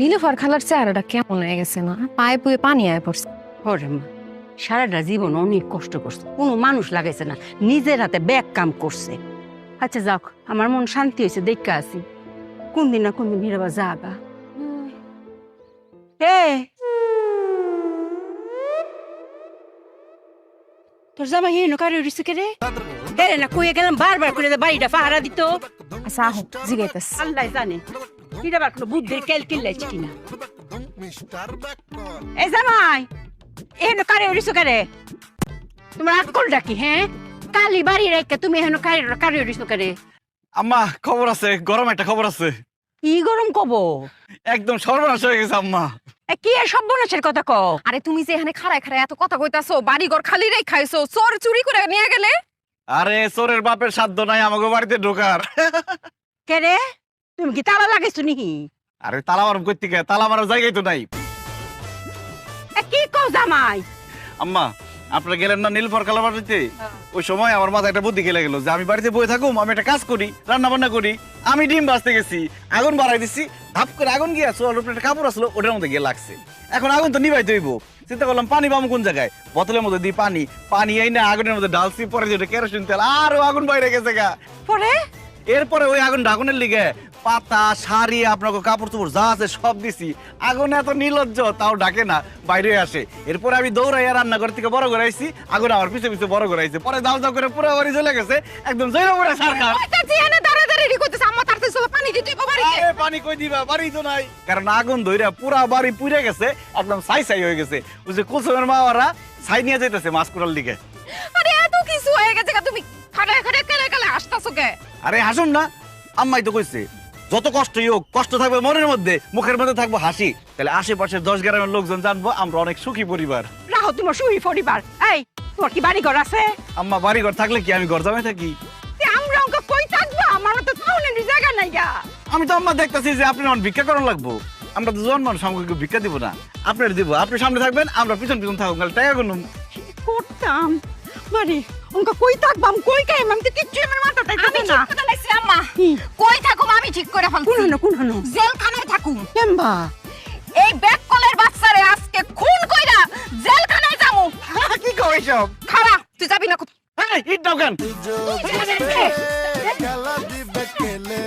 নীলুফার খালার চেহারাটা কেমন হয়ে গেছে না? পায়ে পুয়ে পানি আয় পড়ছে। ওরে মা সারাটা জীবন অনেক কষ্ট করছে। কোনো মানুষ লাগাইছে না নিজের হাতে ব্যাগ কাম করছে। আচ্ছা যাক আমার মন শান্তি হয়েছে দেখা আছি। কোন দিন না কোন দিন হিরাবা যাগা এ! তোর জামা হিনো কারে উড়িছে কে রে হেরে না কইয়ে গেলাম বারবার করে বাড়িটা পাহারা দিত। আচ্ছা জিগাইতেস আল্লাহ জানে। হিরাবার কোনো বুদ্ধির কেল কিল্লাইছে কিনা? এ জামাই এহেন কারে উড়িছো কারে? তোমার আকল ডাকি হ্যাঁ? কালি বাড়ি রেখে তুমি এহেন কারে কারে উড়িছো কারে? আম্মা খবর আছে গরম একটা খবর আছে। কি গরম কব একদম সর্বনাশ হয়ে গেছে আম্মা। এ কি এ সর্বনাশের কথা ক আরে তুমি যে এখানে খাড়ায় খাড়ায় এত কথা কইতাছো বাড়ি ঘর খালি রেখ খাইছো চোর চুরি করে নিয়ে গেলে? আরে চোরের বাপের সাধ্য নাই আমাকে বাড়িতে ঢোকার। কে রে? তুমি কি তালা লাগাইছো নিহি আরে তালা মারব করতে গিয়ে তালা মারার জায়গায় তো নাই। এ কি কও জামাই? আম্মা আপনারা গেলেন না নীলফর কালা বাড়িতে? ওই সময় আমার মাথায় একটা বুদ্ধি খেলে গেল যে আমি বাড়িতে বসে থাকুম আমি একটা কাজ করি রান্না বান্না করি আমি ডিম বাজতে গেছি আগুন বাড়াই দিছি ধাপ করে আগুন গিয়ে চোয়ার উপরে একটা কাপড় আসলো ওটার মধ্যে গিয়ে লাগছে। এখন আগুন তো নিভাই দইব চিন্তা করলাম পানি পাবো কোন জায়গায়? বোতলের মধ্যে দিই পানি পানি এই না আগুনের মধ্যে ডালছি পরে যেটা কেরোসিন তেল আরও আগুন বাইরে গেছে গা। পরে? এরপরে ওই আগুন আগুনের লিগে পাতা শাড়ি আপনাকে কাপড় চোপড় যা আছে সব দিছি। আগুন এত নির্লজ্জ তাও ডাকে না বাইরে আসে। এরপরে আমি দৌড়াইয়া রান্নাঘর থেকে বড় করে আইছি আগুন আমার পিছে পিছে বড় করে আইছে। পরে দাও দাও করে পুরো বাড়ি চলে গেছে একদম জৈর সরকার পানি কই দিবা বাড়ি তো নাই। কারণ আগুন ধইরা পুরা বাড়ি পুড়ে গেছে একদম হয়ে গেছে। ওই যে কুসুমের মা ওরা ছাই নিয়ে যাইতেছে মাছ কুড়ার দিকে আরে এত কিছু হয়ে গেছে তুমি খাড়ায় কেলে কে? আরে হাসুন না। আম্মাই তো কইছে যত কষ্টই হোক কষ্ট থাকবে মনের মধ্যে মুখের মধ্যে থাকব হাসি। তাহলে আশেপাশের দশ গ্রামের লোকজন জানব আমরা অনেক সুখী পরিবার। রাহো তোমার সুখী পরিবার। এই তোমার কি বাড়ি ঘর আছে? আম্মা বাড়ি ঘর থাকলে কি আমি ঘর জামাই থাকি? তে আমরা অঙ্ক কই থাকব? আমার তো টাউনের জায়গা নাই গা। আমি তো আম্মা দেখতেছি যে আপনি আমার ভিক্ষা করার লাগবো। আমরা তো জন মানুষ আমাকে ভিক্ষা দিব না। আপনার দিব আপনি সামনে থাকবেন আমরা পিছন পিছন থাকুন টাকা গুনুম করতাম? বাড়ি অঙ্ক কই থাকবাম কই কাই আমি তো কিচ্ছু আমার মাথাটাই আমি থাকে না ঠিক করে লাইছি আম্মা। কি? কই থাকুম আমি ঠিক করে কোন ফেলছি হনো কোন হনো জেলখানায় থাকুম। কেমবা? এই ব্যাক কলের বাচ্চারে আজকে খুন কইরা জেলখানায় যামু। কি কও এইসব? খাড়া তুই যাবি না কোথাও? হ্যাঁ ইট দাও কেন? খেলা দিবে কেলে?